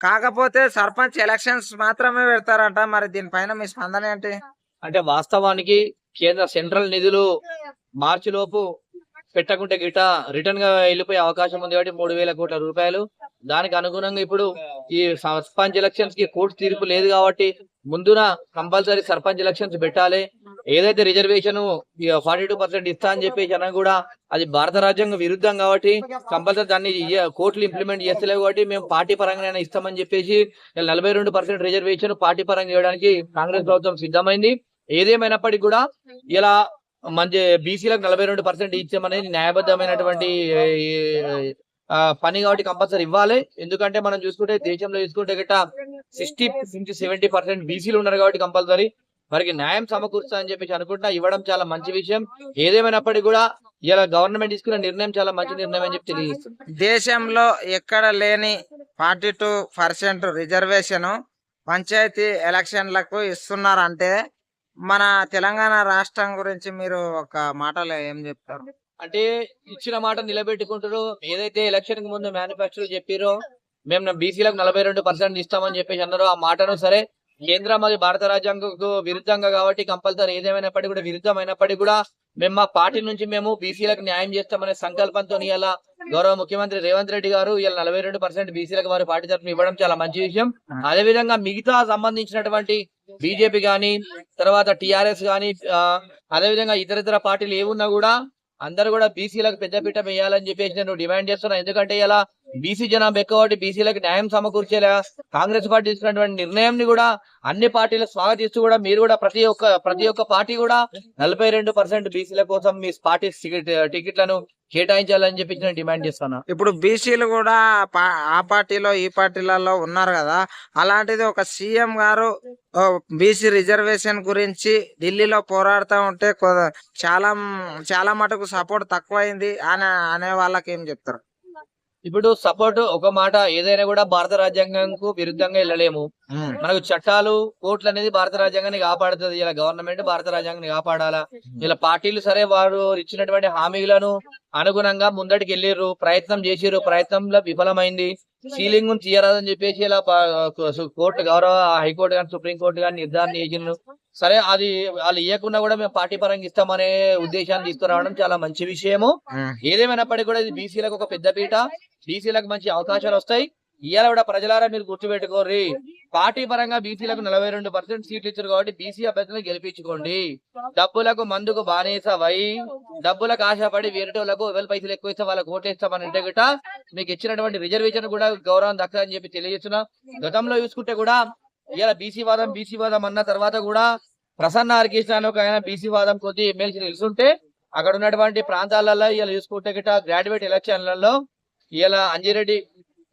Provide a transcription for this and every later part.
కాకపోతే సర్పంచ్ ఎలక్షన్స్ మాత్రమే పెడతారంట. మరి దీనిపైన మీ స్పందన ఏంటి? అంటే వాస్తవానికి కేంద్ర సెంట్రల్ నిధులు మార్చి లోపు పెట్టకుంటే గిట రిటర్న్గా వెళ్ళిపోయే అవకాశం ఉంది కాబట్టి మూడు వేల కోట్ల రూపాయలు. దానికి అనుగుణంగా ఇప్పుడు ఈ సర్పంచ్ ఎలక్షన్స్కి కోర్టు తీర్పు లేదు కాబట్టి ముందున కంపల్సరీ సర్పంచ్ ఎలక్షన్స్ పెట్టాలి. ఏదైతే రిజర్వేషన్ ఫార్టీ టూ పర్సెంట్ ఇస్తా అని చెప్పేసి అన్నా కూడా అది భారత రాజ్యాంగం విరుద్ధం కాబట్టి కంపల్సరీ దాన్ని కోర్టులు ఇంప్లిమెంట్ చేస్తలేవు కాబట్టి మేము పార్టీ పరంగా ఇస్తామని చెప్పేసి నలభై రెండు పర్సెంట్ రిజర్వేషన్ పార్టీ పరంగా ఇవ్వడానికి కాంగ్రెస్ ప్రభుత్వం సిద్ధమైంది. ఏదేమైనప్పటికీ కూడా ఇలా మంచి బీసీలకు నలభై రెండు పర్సెంట్ ఇచ్చామనేది న్యాయబద్ధమైనటువంటి పని కాబట్టి కంపల్సరీ ఇవ్వాలి. ఎందుకంటే మనం చూసుకుంటే దేశంలో చూసుకుంటే గట్ట సిక్స్టీ నుంచి సెవెంటీ పర్సెంట్ బీసీలు ఉన్నారు కాబట్టి కంపల్సరీ. వారికి న్యాయం సమకూరుస్తా అని చెప్పేసి అనుకుంటా ఇవ్వడం చాలా మంచి విషయం. ఏదేమైనప్పటికీ కూడా ఇలా గవర్నమెంట్ తీసుకున్న నిర్ణయం చాలా మంచి నిర్ణయం అని చెప్పి తెలియజేస్తుంది. దేశంలో ఎక్కడ లేని forty two percent reservation panchayat ఎలక్షన్లకు ఇస్తున్నారంటే మన తెలంగాణ రాష్ట్రం గురించి మీరు ఒక మాటలో ఏం చెప్తారు? అంటే ఇచ్చిన మాట నిలబెట్టుకుంటారు. ఏదైతే ఎలక్షన్కి ముందు మేనిఫెస్టో చెప్పారో మేము బీసీలకు నలభై రెండు పర్సెంట్ ఇస్తామని చెప్పేసి అన్నారు. ఆ మాటను సరే కేంద్రం అది భారత రాజ్యాంగకు విరుద్ధంగా కాబట్టి కంపల్సరీ ఏదేమైనప్పటికీ కూడా విరుద్ధమైనప్పటికీ కూడా మేము మా పార్టీ నుంచి మేము బీసీలకు న్యాయం చేస్తామనే సంకల్పంతో ఇలా గౌరవ ముఖ్యమంత్రి రేవంత్ రెడ్డి గారు ఇలా నలభై రెండు పర్సెంట్ బీసీలకు వారి పార్టీ తరఫున ఇవ్వడం చాలా మంచి విషయం. అదే విధంగా మిగతా సంబంధించినటువంటి బీజేపీ గాని తర్వాత టిఆర్ఎస్ గాని అదే విధంగా ఇతర ఇతర పార్టీలు ఏమున్నా కూడా అందరూ కూడా బీసీలకు పెద్దపీట వేయాలని చెప్పేసి నేను డిమాండ్ చేస్తున్నాను ఎందుకంటే ఇలా బీసీ జనాభా ఎక్కువ బీసీలకు న్యాయం సమకూర్చేలా కాంగ్రెస్ పార్టీ తీసుకున్నటువంటి నిర్ణయం కూడా అన్ని పార్టీలు స్వాగతిస్తూ కూడా మీరు కూడా ప్రతి ఒక్క ప్రతి ఒక్క పార్టీ కూడా నలభై రెండు పర్సెంట్ బీసీల కోసం మీ పార్టీ టికెట్ టికెట్లను కేటాయించాలని చెప్పి నేను డిమాండ్ చేస్తున్నా ఇప్పుడు బీసీలు కూడా ఆ పార్టీలో ఈ పార్టీలలో ఉన్నారు కదా. అలాంటిది ఒక సీఎం గారు బీసీ రిజర్వేషన్ గురించి ఢిల్లీలో పోరాడుతూ ఉంటే కొ- చాలా చాలా మటుకు సపోర్ట్ తక్కువైంది అని అనే వాళ్ళకి ఏం చెప్తారు? ఇప్పుడు సపోర్ట్ ఒక మాట ఏదైనా కూడా భారత రాజ్యాంగంకు విరుద్ధంగా వెళ్ళలేము. మనకు చట్టాలు కోర్టులు అనేది భారత రాజ్యాంగాన్ని కాపాడుతుంది. ఇలా గవర్నమెంట్ భారత రాజ్యాంగాన్ని కాపాడాలా? ఇలా పార్టీలు సరే వారు ఇచ్చినటువంటి హామీలను అనుగుణంగా ముందటికి వెళ్ళిర్రు ప్రయత్నం చేసిర్రు ప్రయత్నంలో విఫలమైంది. సీలింగ్ తీయరాదని చెప్పేసి ఇలా కోర్టు గౌరవ హైకోర్టు కానీ సుప్రీం కోర్టు కానీ నిర్ధారణ చేసిండ్రు సరే అది వాళ్ళు ఇవ్వకుండా కూడా మేము పార్టీ పరంగా ఇస్తామనే ఉద్దేశాన్ని తీసుకురావడం చాలా మంచి విషయము. ఏదేమైనప్పటికీ కూడా ఇది బీసీలకు ఒక పెద్ద పీట. బీసీలకు మంచి అవకాశాలు వస్తాయి. ఇవాళ కూడా ప్రజలారా మీరు గుర్తుపెట్టుకోర్రి. పార్టీ పరంగా బీసీలకు నలభై రెండు పర్సెంట్ సీట్లు ఇచ్చారు కాబట్టి బీసీ అభ్యర్థులను గెలిపించుకోండి. డబ్బులకు మందుకు బానేస వై డబ్బులకు ఆశపడి వేరేటోళ్ళకు ఎవరి పైసలు ఎక్కువ ఇస్తే వాళ్ళకి ఓటేస్తామని అంటే గిట మీకు ఇచ్చినటువంటి రిజర్వేషన్ కూడా గౌరవం దక్కదని చెప్పి తెలియజేస్తున్నా. గతంలో చూసుకుంటే కూడా ఇలా బీసీ వాదం బీసీ వాదం అన్న తర్వాత కూడా ప్రసన్న హరికృష్ణ అని ఒక ఆయన బీసీ వాదం కొద్ది ఎమ్మెల్సీ నిలుస్తుంటే అక్కడ ఉన్నటువంటి ప్రాంతాలలో ఇలా చూసుకుంటే గిట గ్రాడ్యుయేట్ ఎలక్షన్లలో ఇలా అంజిరెడ్డి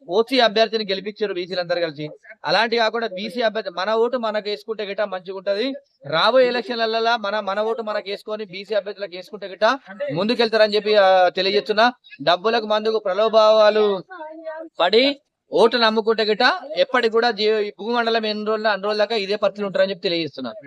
ఓసీ అభ్యర్థిని గెలిపించారు బీసీలందరూ కలిసి. అలాంటి కాకుండా బీసీ అభ్యర్థి మన ఓటు మనకు వేసుకుంటే గిట మంచిగా ఉంటది రాబోయే ఎలక్షన్లలో మన మన ఓటు మనకు వేసుకొని బీసీ అభ్యర్థులకు వేసుకుంటే గిట ముందుకెళ్తారని చెప్పి తెలియజేస్తున్నా. డబ్బులకు మందుకు ప్రలోభావాలు పడి ఓటు నమ్ముకుంటే గిట ఎప్పటికి కూడా జీ- భూమండలం ఎన్ని రోజులు అన్ని రోజుల దాకా ఇదే పరిస్థితులు ఉంటారని చెప్పి తెలియజేస్తున్నారు.